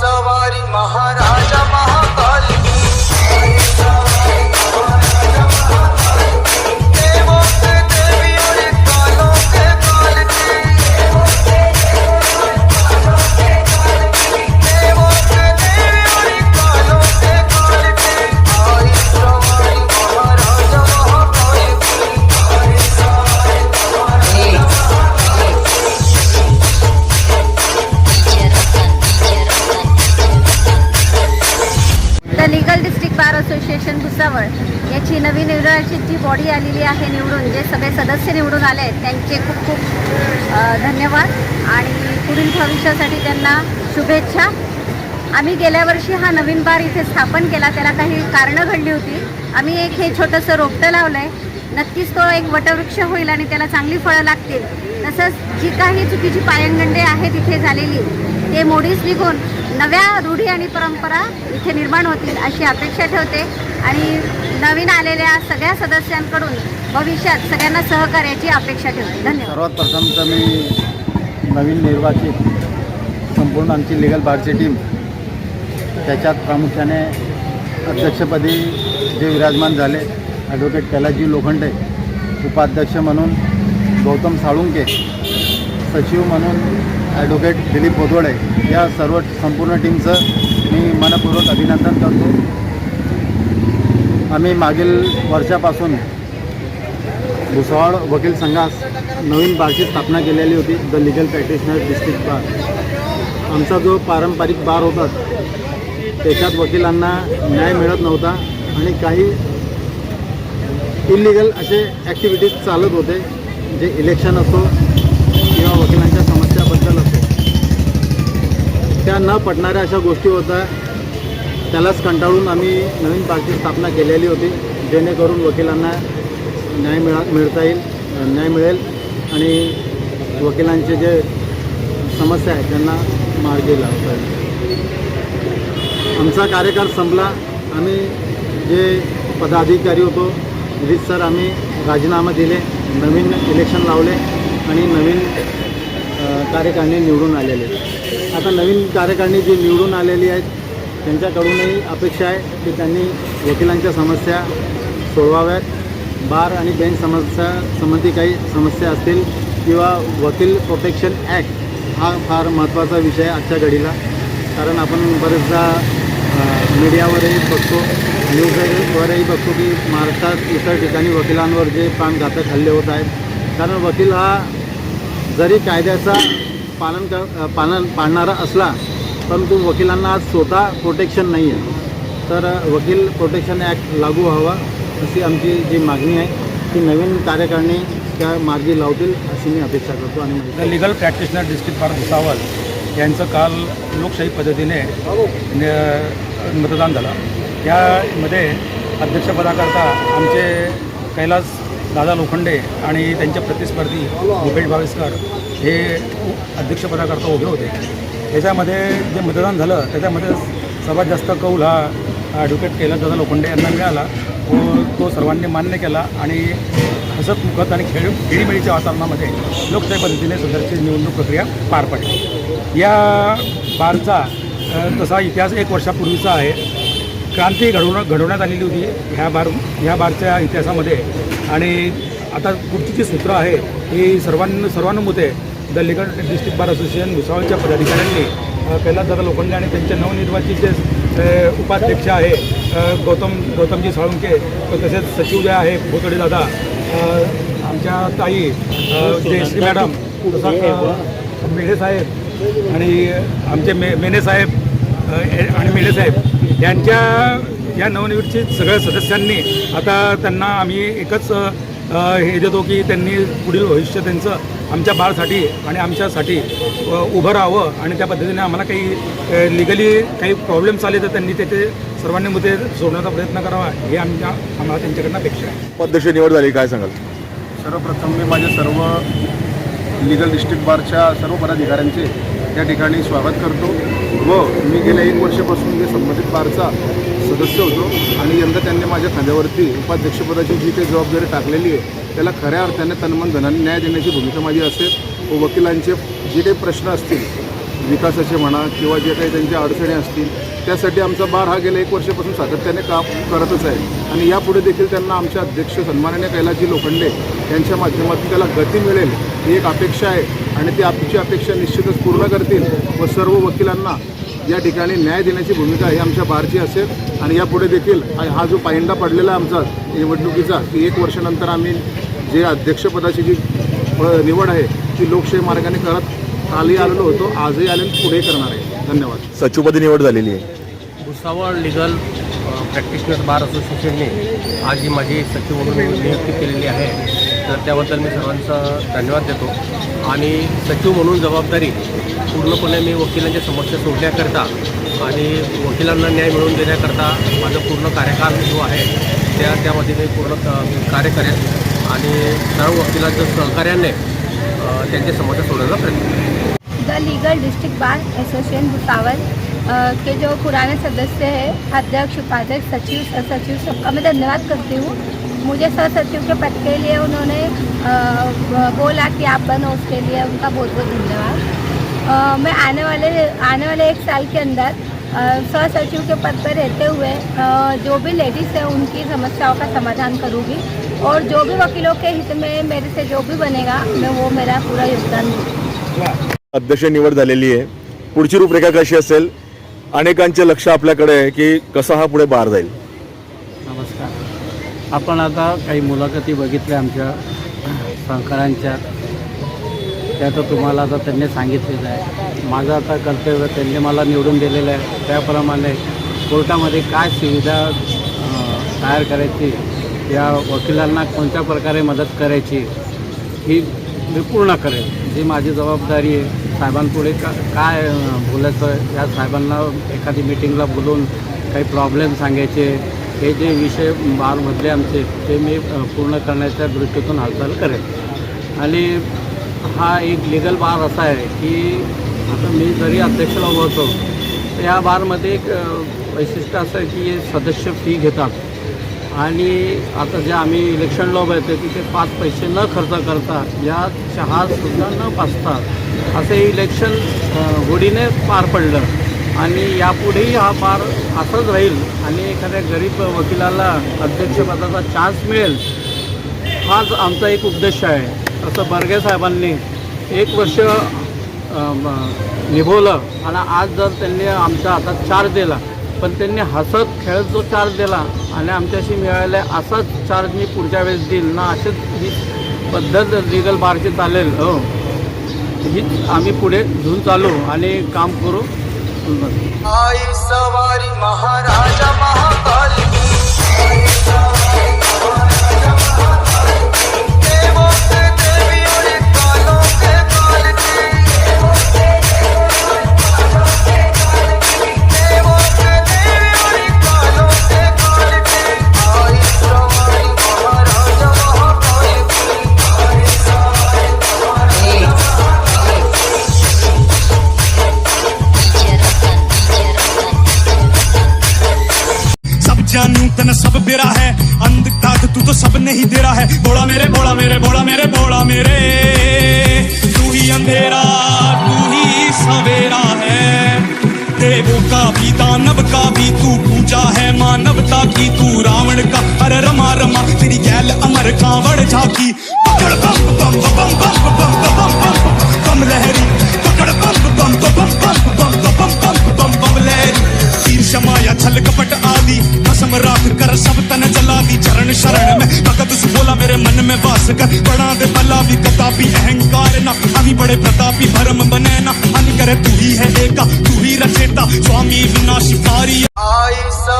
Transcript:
सवारी महाराजा महा आलेली आहे निवडून. जे सगळे सदस्य निवडून आले आहेत त्यांचे खूप खूप धन्यवाद. आणि पुढील भविष्यासाठी त्यांना शुभेच्छा. आम्ही गेल्या वर्षी हा नवीन बार इथे स्थापन केला त्याला काही कारणं घडली होती. आम्ही एक हे छोटंसं रोपटं लावलं आहे नक्कीच तो एक वटवृक्ष होईल आणि त्याला चांगली फळं लागतील. तसंच जी काही चुकीची पायंगंडे आहेत तिथे झालेली ते मोडीस निघून नव्या रूढी आणि परंपरा इथे निर्माण होतील अशी अपेक्षा ठेवते. आणि नवीन आलेल्या सगळ्या सदस्यांकडून भविष्यात सगळ्यांना सहकार्याची अपेक्षा ठेवते. धन्यवाद. सर्वात प्रथम तर मी नवीन निर्वाचित संपूर्ण आमची लिगल बारची टीम त्याच्यात प्रामुख्याने अध्यक्षपदी जे विराजमान झाले ॲडव्होकेट कैलासजी लोखंडे उपाध्यक्ष म्हणून गौतम साळुंके सचिव म्हणून ॲडव्होकेट दिलीप पोदवडे या सर्व संपूर्ण टीमचं मी मनपूर्वक अभिनंदन करतो. आम्ही मागील वर्षापासून भुसावळ वकील संघास नवीन बारची स्थापना केलेली होती the legal practitioner district bar आमचा जो पारंपरिक बार होता त्याच्यात वकिलांना न्याय मिळत नव्हता आणि काही इलिगल असे ॲक्टिव्हिटीज चालत होते जे इलेक्शन असो किंवा वकिलांच्या त्या न पटणाऱ्या अशा गोष्टी होत्या त्यालाच कंटाळून आम्ही नवीन पार्टी स्थापना केलेली होती जेणेकरून वकिलांना न्याय मिळा मिळता येईल न्याय मिळेल आणि वकिलांचे जे समस्या आहेत त्यांना मार्गी लागता येईल. आमचा कार्यकाळ संपला आम्ही जे पदाधिकारी होतो सर आम्ही राजीनामा दिले नवीन इलेक्शन लावले आणि नवीन कार्यकारिणी निवडून आलेले. आता नवीन कार्यकारिणी जी निवडून आलेली आहेत त्यांच्याकडूनही अपेक्षा आहे की त्यांनी वकिलांच्या समस्या सोडवाव्यात. बार आणि बेंच समस्या संबंधी काही समस्या असतील किंवा वकील प्रोटेक्शन ॲक्ट हा फार महत्त्वाचा विषय आहे आजच्या घडीला. कारण आपण बरेचदा मीडियावरही बघतो न्यूजवरही बघतो की महाराष्ट्रात इतर ठिकाणी वकिलांवर जे प्राणघातक हल्ले होत आहेत. कारण वकील हा जरी कायद्याचा पालन क पालन पाळणारा असला परंतु वकिलांना आज स्वतः प्रोटेक्शन नाही आहे तर वकील प्रोटेक्शन ॲक्ट लागू व्हावा अशी आमची जी मागणी आहे. ती नवीन कार्यकारिणी त्या मार्गी लावतील अशी मी अपेक्षा करतो आणि legal practitioner district bar Bhusawal यांचं काल लोकशाही पद्धतीने मतदान झालं. त्यामध्ये अध्यक्षपदाकरता आमचे कैलास दादा लोखंडे आणि त्यांचे प्रतिस्पर्धी भूपेश भावेसकर हे अध्यक्षपदाकरता उभे होते. त्याच्यामध्ये जे मतदान झालं त्याच्यामध्ये सर्वात जास्त कौल हा ॲडव्होकेट कैलासदादा लोखंडे यांना मिळाला. व तो सर्वांनी मान्य केला आणि हसत मुखत आणि खेळ खेळीमेळीच्या वातावरणामध्ये लोकशाही पद्धतीने सदरची निवडणूक प्रक्रिया पार पडली. या बारचा तसा इतिहास एक वर्षापूर्वीचा आहे. क्रांती घडवणं घडवण्यात आलेली होती ह्या बार ह्या बारच्या इतिहासामध्ये. आणि आता पुढची जी सूत्र आहे ही सर्वांना सर्वानुमते the legal district bar association भुसावळच्या पदाधिकाऱ्यांनी अ, कैलासदादा लोखंडे आणि त्यांचे नवनिर्वाचित जे उपाध्यक्ष आहे गौतम गौतमजी साळुंके तसेच सचिव जे आहे भोतडे दादा आमच्या ताई जयश्री मॅडम मेढे साहेब आणि आमचे मे मेने साहेब आणि मेढे साहेब यांच्या या नवनिर्वाचित सगळ्या सदस्यांनी आता त्यांना आम्ही एकच हे देतो की त्यांनी पुढील भविष्य त्यांचं आमच्या बाळसाठी आणि आमच्यासाठी उभं राहावं आणि त्या पद्धतीने आम्हाला काही लिगली काही प्रॉब्लेम्स आले तर त्यांनी त्याचे सर्वांनी मुद्दे सोडण्याचा प्रयत्न करावा हे आमच्या आम्हाला त्यांच्याकडनं अपेक्षा आहे. उपाध्यक्ष निवड झाली काय सांगाल? सर्वप्रथम मी माझे सर्व लिगल डिस्ट्रिक्ट बारच्या सर्व पदाधिकाऱ्यांचे या ठिकाणी स्वागत करतो. व मी गेल्या एक वर्षापासून जे संबंधित बारचा सदस्य होतो आणि यंदा त्यांनी माझ्या खांद्यावरती उपाध्यक्षपदाची जी काही जबाबदारी टाकलेली आहे त्याला खऱ्या अर्थाने तन्मन धनाने न्याय देण्याची भूमिका माझी असेल. व वकिलांचे जे काही प्रश्न असतील विकासाचे म्हणा किंवा जे काही त्यांच्या अडचणी असतील त्यासाठी आमचा बार हा गेल्या एक वर्षापासून सातत्याने काम करतच आहे. आणि यापुढे देखील त्यांना आमच्या अध्यक्ष सन्माननीय कैलाजी लोखंडे यांच्या माध्यमातून त्याला गती मिळेल ही एक अपेक्षा आहे. आणि ती आपची अपेक्षा निश्चितच पूर्ण करतील व सर्व वकिलांना या ठिकाणी न्याय देण्याची भूमिका ही आमच्या बारची असेल. आणि यापुढे देखील हा हा जो पायंडा पडलेला आहे आमचा निवडणुकीचा की एक वर्षानंतर आम्ही जे अध्यक्षपदाची जी निवड आहे ती लोकशाही मार्गाने करत खाली आलेलो होतो. आजही आले आणि पुढे करणार आहे. धन्यवाद. सचिवपदी निवड झालेली आहे. भुसावळ लिगल प्रॅक्टिशनर्स बार असोसिएशनने आज जी माझी सचिव म्हणून नियुक्ती केलेली आहे. तर त्याबद्दल मी सर्वांचा धन्यवाद देतो. आणि सचिव म्हणून जबाबदारी पूर्णपणे मी वकिलांच्या समस्या सोडण्याकरता आणि वकिलांना न्याय मिळवून देण्याकरता माझा पूर्ण कार्यकाल जो आहे त्या त्यामध्ये मी पूर्ण कार्य करेन. आणि सर्व वकिलांच्या सहकार्याने त्यांच्या समस्या सोडवण्याचा प्रयत्न करेन. The legal district bar association Bhusawal के जो पुराने सदस्य हैं, अध्यक्ष, उपाध्यक्ष, सचिव सचिव सबका मैं धन्यवाद करती हूँ। मुझे सह सचिव के पद के लिए उन्होंने बोला कि आप बनो उसके लिए, उनका बहुत बहुत धन्यवाद मैं आने वाले आने वाले एक साल के अंदर सह सचिव के पद पर रहते हुए जो भी लेडीज़ हैं, उनकी समस्याओं का समाधान करूँगी। और जो भी वकीलों के हित में मेरे से जो भी बनेगा, मैं वो मेरा पूरा योगदान दूँगी। अध्यक्ष निवड झालेली आहे. पुढची रूपरेखा कशी असेल? अनेकांचे लक्ष आपल्याकडे आहे की कसा हा पुढे बार जाईल. नमस्कार. आपण आता काही मुलाखती बघितल्या आमच्या सहकारांच्या त्या तर तुम्हाला आता त्यांनी सांगितलेलं आहे. माझं आता कर्तव्य त्यांनी मला निवडून दिलेलं आहे. त्याप्रमाणे कोर्टामध्ये काय सुविधा तयार करायची या वकिलांना कोणत्या प्रकारे मदत करायची ही मी पूर्ण करेन जी माझी जबाबदारी आहे साहेबांपुढे का काय बोलायचं या साहेबांना एखादी मिटिंगला बोलून काही प्रॉब्लेम सांगायचे हे जे विषय बारमधले आमचे ते मी पूर्ण करण्याच्या दृष्टीतून हालचाल करेन आणि हा एक लिगल बार असा आहे की आता मी जरी अध्यक्षला होतो या बारमध्ये एक वैशिष्ट्य असं आहे की हे सदस्य फी घेतात. आणि आता जे आम्ही इलेक्शन लॉ आहे तिथे पाच पैसे न खर्च करता या चहासुद्धा न पाचता असे इलेक्शन होडीने पार पडलं. आणि यापुढेही हा पार असाच राहील आणि एखाद्या गरीब वकिलाला अध्यक्षपदाचा चान्स मिळेल हाच आमचा एक उद्देश आहे. असं बर्गे साहेबांनी एक वर्ष निभवलं आणि आज जर त्यांनी आमच्या हातात चार्ज दिला पण त्यांनी हसत खेळत जो चार्ज दिला आणि आमच्याशी मिळाल्या असाच चार्ज मी पुढच्या वेळेस देईल ना अशीच ही पद्धत लिगल बारची चालेल. हो. हीच आम्ही पुढे घेऊन चालू आणि काम करू. आई सवारी महाराजा महाकाल. कांवड़ झाकी पकड़ बम बम बम बम बम बम बम बम बम लहरी पकड़ बम बम बम बम बम बम बम बम बम लहरी तीर शमाया छल कपट आदि कसम कर सब तन जला दी चरण शरण में भगत मेरे मन में वास कर बड़ा दे भला भी अहंकार ना अभी बड़े प्रतापी भरम बने ना अन करे तू ही है एका तू ही रचेता स्वामी विनाशिकारी आई सवारी